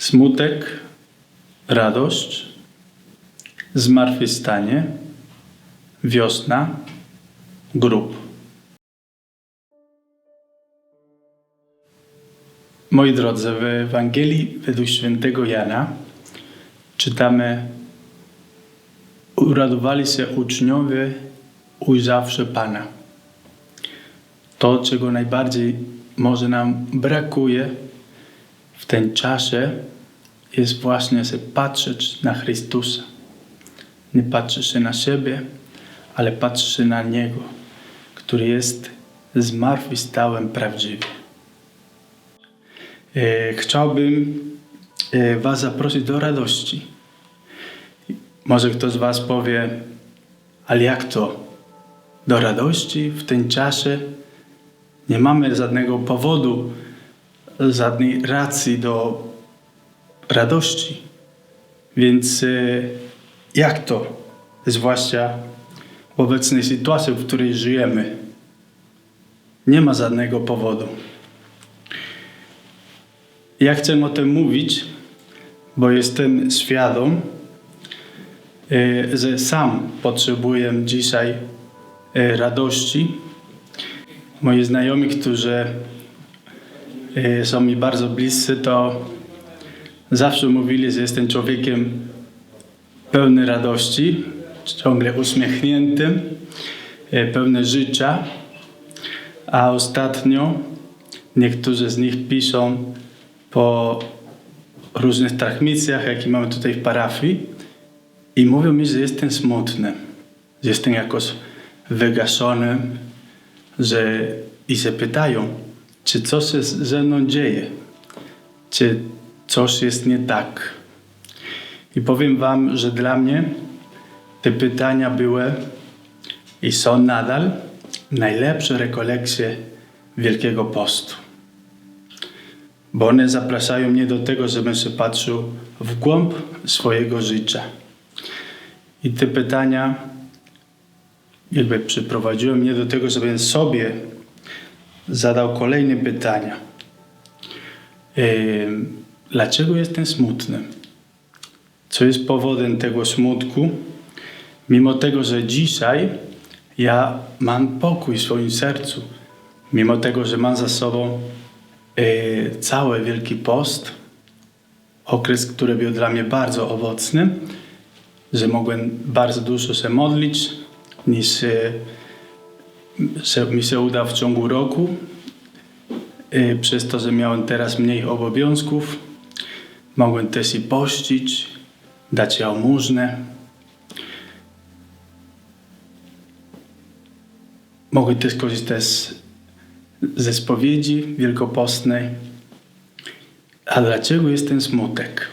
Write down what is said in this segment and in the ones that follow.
Smutek, radość, zmartwychwstanie, wiosna, grób. Moi drodzy, w Ewangelii według świętego Jana czytamy Uradowali się uczniowie, ujrzawszy Pana. To, czego najbardziej może nam brakuje w tym czasie, jest właśnie się patrzeć na Chrystusa. Nie patrzeć się na siebie, ale patrzeć się na Niego, który jest zmartwychwstałym prawdziwie. E, Chciałbym e, Was zaprosić do radości. Może ktoś z Was powie, ale jak to? Do radości w tym czasie nie mamy żadnego powodu, żadnej racji do radości. Więc e, jak to? Zwłaszcza w obecnej sytuacji, w której żyjemy. Nie ma żadnego powodu. Ja chcę o tym mówić, bo jestem świadom, e, że sam potrzebuję dzisiaj e, radości. Moi znajomi, którzy są mi bardzo bliscy, to zawsze mówili, że jestem człowiekiem pełny radości, ciągle uśmiechniętym, e, pełny życia. A ostatnio niektórzy z nich piszą po różnych transmisjach, jakie mamy tutaj w parafii i mówią mi, że jestem smutny, że jestem jakoś wygaszony, że i się pytają, czy coś się ze mną dzieje, czy coś jest nie tak. I powiem Wam, że dla mnie te pytania były i są nadal najlepsze rekolekcje Wielkiego Postu. Bo one zapraszają mnie do tego, żebym się patrzył w głąb swojego życia. I te pytania jakby przyprowadziły mnie do tego, żebym sobie zadał kolejne pytania. Yy, dlaczego jestem smutny? Co jest powodem tego smutku? Mimo tego, że dzisiaj ja mam pokój w swoim sercu, mimo tego, że mam za sobą e, cały Wielki Post, okres, który był dla mnie bardzo owocny, że mogłem bardzo dużo się modlić, niż e, się, mi się uda w ciągu roku, e, przez to, że miałem teraz mniej obowiązków, mogłem też i pościć, dać jałmużnę. Mogłem też korzystać ze spowiedzi wielkopostnej. A dlaczego jest ten smutek?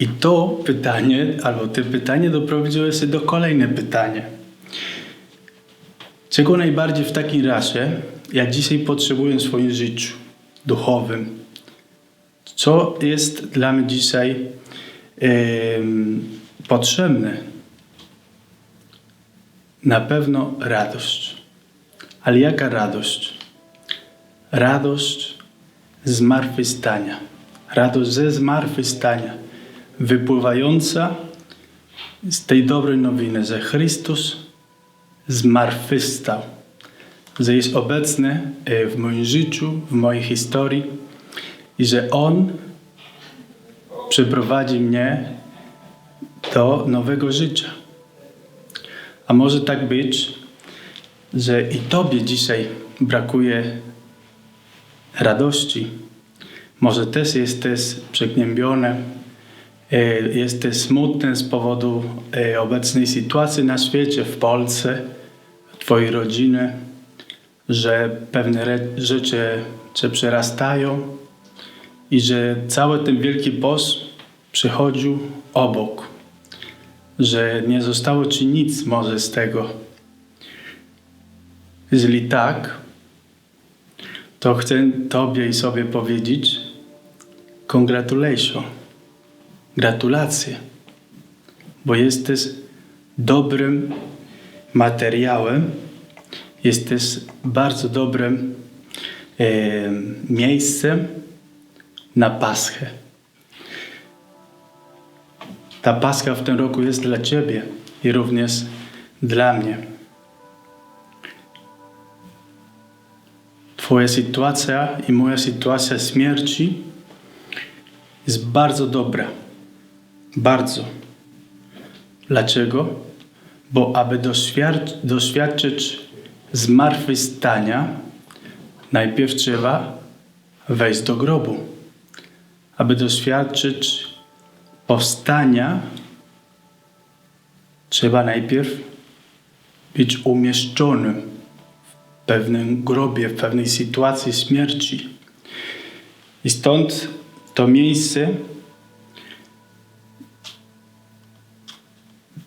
I to pytanie, albo te pytanie doprowadziło się do kolejne pytanie. Czego najbardziej w takim razie ja dzisiaj potrzebuję w swoim życiu duchowym? Co jest dla mnie dzisiaj potrzebne? Na pewno radość. Ale jaka radość? Radość zmartwychwstania. Radość ze zmartwychwstania, wypływająca z tej dobrej nowiny, że Chrystus zmartwychwstał, że jest obecny e, w moim życiu, w mojej historii i że On przeprowadzi mnie do nowego życia. A może tak być, że i Tobie dzisiaj brakuje radości. Może też jesteś przegnębiony, e, jesteś smutny z powodu e, obecnej sytuacji na świecie, w Polsce, Twojej rodziny, że pewne rzeczy Cię przerastają i że cały ten wielki post przychodził obok, że nie zostało Ci nic może z tego. Jeżeli tak, to chcę Tobie i sobie powiedzieć congratulations, gratulacje, bo jesteś dobrym materiałem, jesteś bardzo dobrym e, miejsce na Paschę. Ta Pascha w tym roku jest dla Ciebie i również dla mnie. Twoja sytuacja i moja sytuacja śmierci jest bardzo dobra. Bardzo. Dlaczego? Bo aby doświadczyć, doświadczyć zmartwychwstania, najpierw trzeba wejść do grobu. Aby doświadczyć powstania, trzeba najpierw być umieszczonym w pewnym grobie, w pewnej sytuacji śmierci. I stąd to miejsce,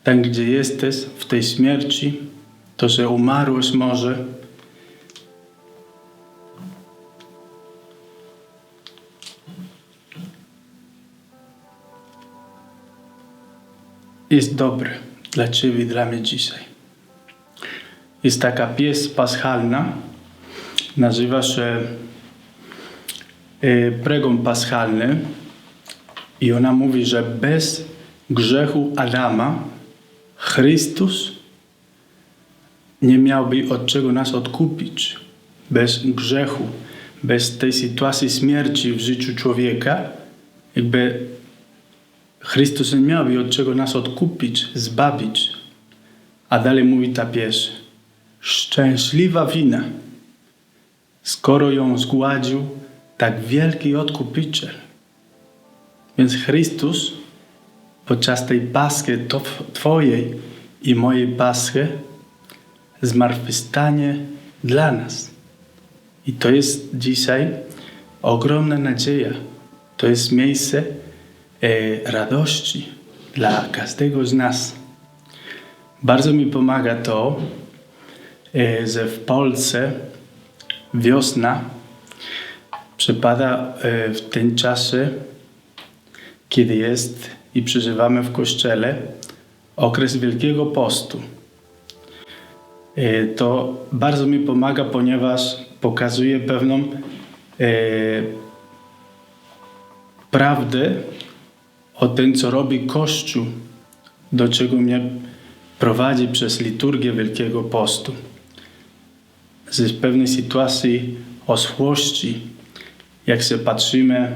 tam gdzie jesteś, w tej śmierci, to, że umarłeś może, jest dobre dla Ciebie i dla mnie dzisiaj. Jest taka pieśń paschalna, nazywa się e, Pregon Paschalny i ona mówi, że bez grzechu Adama Chrystus nie miałby od czego nas odkupić. Bez grzechu, bez tej sytuacji śmierci w życiu człowieka, jakby Chrystus nie miałby od czego nas odkupić, zbawić. A dalej mówi ta pieśń. Szczęśliwa wina, skoro ją zgładził tak wielki odkupiciel. Więc Chrystus podczas tej to Twojej i mojej paski zmartwychwstanie dla nas. I to jest dzisiaj ogromna nadzieja. To jest miejsce e, radości dla każdego z nas. Bardzo mi pomaga to, e, że w Polsce wiosna przypada e, w tym czasie, kiedy jest i przeżywamy w Kościele okres Wielkiego Postu. E, To bardzo mi pomaga, ponieważ pokazuje pewną e, prawdę o tym, co robi Kościół, do czego mnie prowadzi przez liturgię Wielkiego Postu. Z pewnej sytuacji oschłości, jak się patrzymy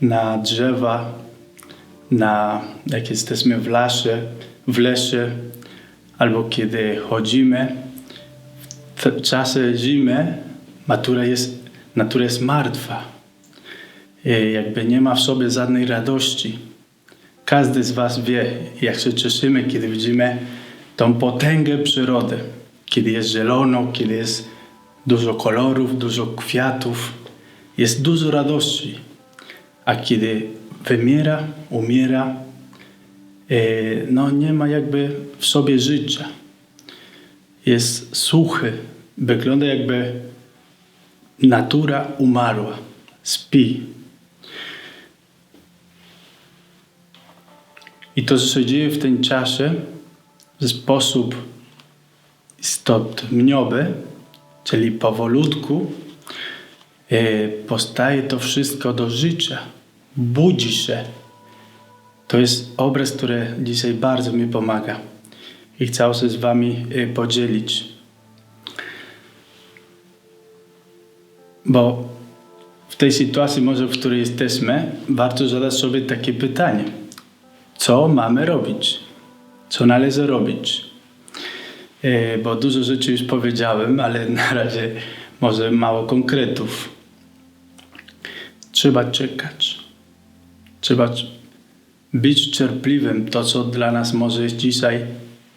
na drzewa, na jak jesteśmy w lesie, w lesie albo kiedy chodzimy, w czasie zimy natura jest, natura jest martwa. I jakby nie ma w sobie żadnej radości. Każdy z Was wie, jak się cieszymy, kiedy widzimy tą potęgę przyrody. Kiedy jest zielono, kiedy jest dużo kolorów, dużo kwiatów. Jest dużo radości. A kiedy wymiera, umiera, e, no nie ma jakby w sobie życia. Jest suchy. Wygląda jakby natura umarła. Spi. I to, co się dzieje w tym czasie, w sposób stopniowy, czyli powolutku, e, powstaje to wszystko do życia. Budzi się. To jest obraz, który dzisiaj bardzo mi pomaga i chcę się z Wami e, podzielić. Bo w tej sytuacji, może w której jesteśmy, warto zadać sobie takie pytanie – co mamy robić, co należy robić. E, bo dużo rzeczy już powiedziałem, ale na razie może mało konkretów. Trzeba czekać. Trzeba być cierpliwym, to co dla nas może jest dzisiaj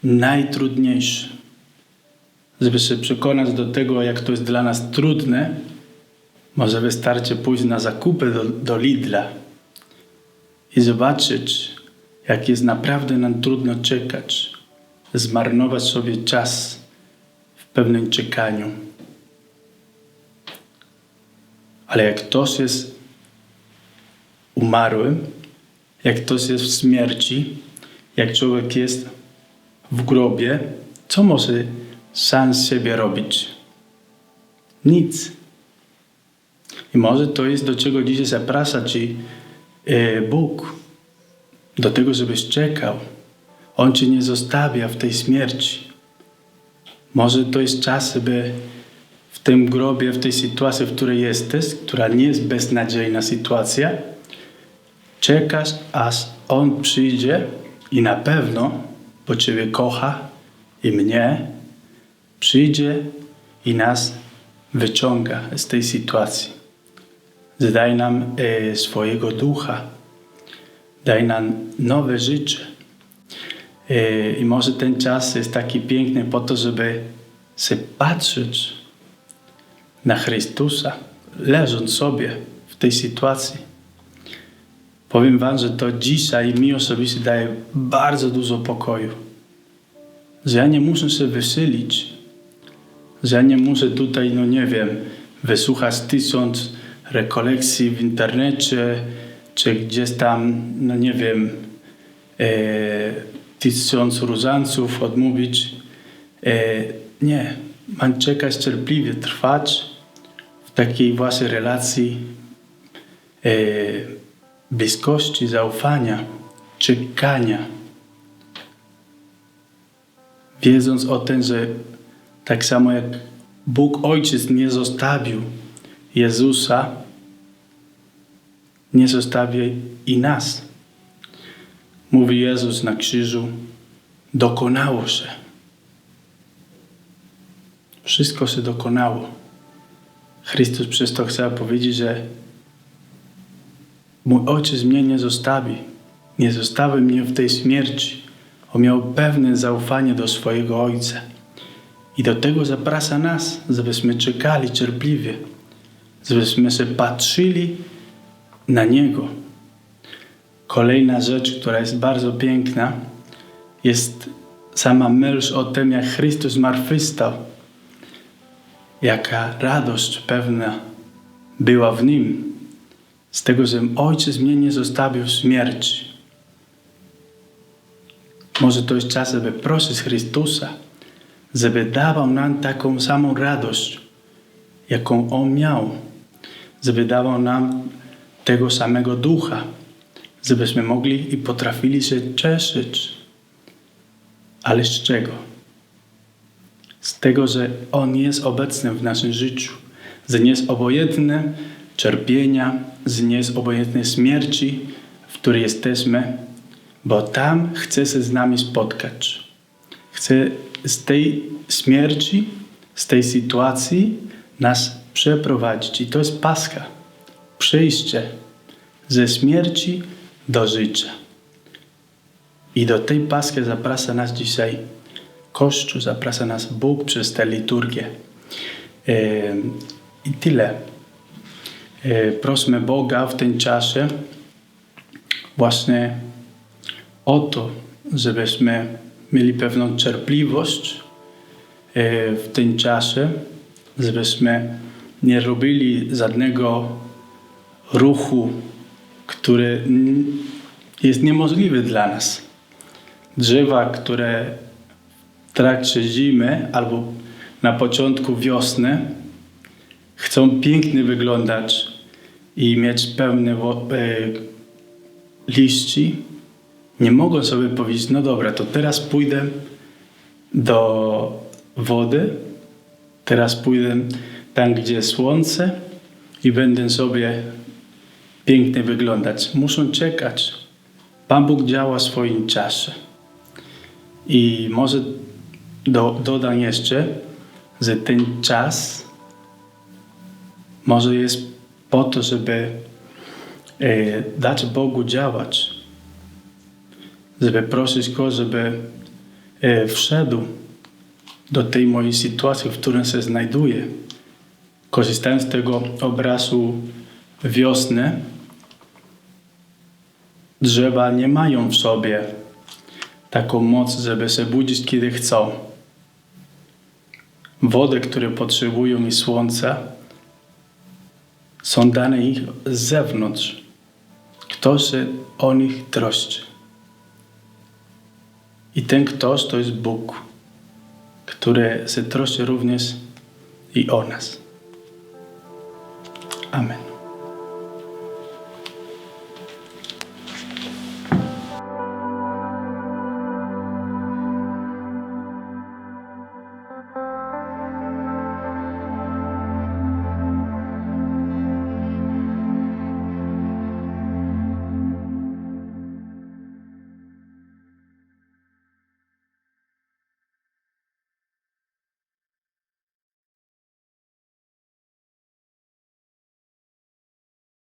najtrudniejsze. Żeby się przekonać do tego, jak to jest dla nas trudne, może wystarczy pójść na zakupy do, do Lidla i zobaczyć, jak jest naprawdę nam trudno czekać, zmarnować sobie czas w pewnym czekaniu. Ale jak ktoś jest umarły, jak ktoś jest w śmierci, jak człowiek jest w grobie, co może sam z siebie robić? Nic. I może to jest do czego dzisiaj zaprasza Ci e, Bóg. Do tego, żebyś czekał. On Cię nie zostawia w tej śmierci. Może to jest czas, by w tym grobie, w tej sytuacji, w której jesteś, która nie jest beznadziejna sytuacja, czekasz, aż On przyjdzie i na pewno, bo Ciebie kocha i mnie, przyjdzie i nas wyciąga z tej sytuacji. Daj nam e, swojego ducha, daj nam nowe życie. E, I może ten czas jest taki piękny po to, żeby się patrzeć na Chrystusa, leżąc sobie w tej sytuacji. Powiem Wam, że to dzisiaj mi osobiście daje bardzo dużo pokoju. Że ja nie muszę się wysylić, że ja nie muszę tutaj, no nie wiem, wysłuchać tysiąc rekolekcji w internecie, czy gdzieś tam, no nie wiem, e, tysiąc różańców odmówić. E, nie, mam czekać cierpliwie, trwać w takiej właśnie relacji e, bliskości, zaufania, czekania. Wiedząc o tym, że tak samo jak Bóg Ojciec nie zostawił Jezusa, nie zostawi i nas. Mówi Jezus na krzyżu, dokonało się. Wszystko się dokonało. Chrystus przez to chce powiedzieć, że mój Ojciec mnie nie zostawi. Nie zostawi mnie w tej śmierci. On miał pewne zaufanie do swojego Ojca. I do tego zaprasza nas, żebyśmy czekali cierpliwie, żebyśmy się patrzyli na Niego. Kolejna rzecz, która jest bardzo piękna, jest sama myśl o tym, jak Chrystus zmartwychwstał. Jaka radość pewna była w Nim. Z tego, że Ojciec mnie nie zostawił w śmierci. Może to jest czas, żeby prosić Chrystusa, żeby dawał nam taką samą radość, jaką On miał. Żeby dawał nam tego samego ducha, żebyśmy mogli i potrafili się cieszyć. Ale z czego? Z tego, że On jest obecny w naszym życiu, że nie jest obojętny cierpienia, jest obojętny śmierci, w której jesteśmy, bo tam chce się z nami spotkać. Chce z tej śmierci, z tej sytuacji nas przeprowadzić. I to jest Pascha. Przyjście ze śmierci do życia. I do tej Paschy zaprasza nas dzisiaj Kościół, zaprasza nas Bóg przez tę liturgię. I tyle. Prosimy Boga w tym czasie właśnie o to, żebyśmy mieli pewną cierpliwość w tym czasie, żebyśmy nie robili żadnego ruchu, który jest niemożliwy dla nas. Drzewa, które w trakcie zimy albo na początku wiosny chcą pięknie wyglądać i mieć pełne liści, nie mogą sobie powiedzieć, no dobra, to teraz pójdę do wody, teraz pójdę tam, gdzie jest słońce i będę sobie pięknie wyglądać. Muszą czekać. Pan Bóg działa w swoim czasie. I może do, dodam jeszcze, że ten czas może jest po to, żeby e, dać Bogu działać, żeby prosić Go, żeby e, wszedł do tej mojej sytuacji, w której się znajduję. Korzystając z tego obrazu wiosny, drzewa nie mają w sobie taką moc, żeby się budzić, kiedy chcą. Wody, które potrzebują i słońca, są dane ich z zewnątrz. Kto się o nich troszczy. I ten ktoś to jest Bóg, który się troszczy również i o nas. Amen.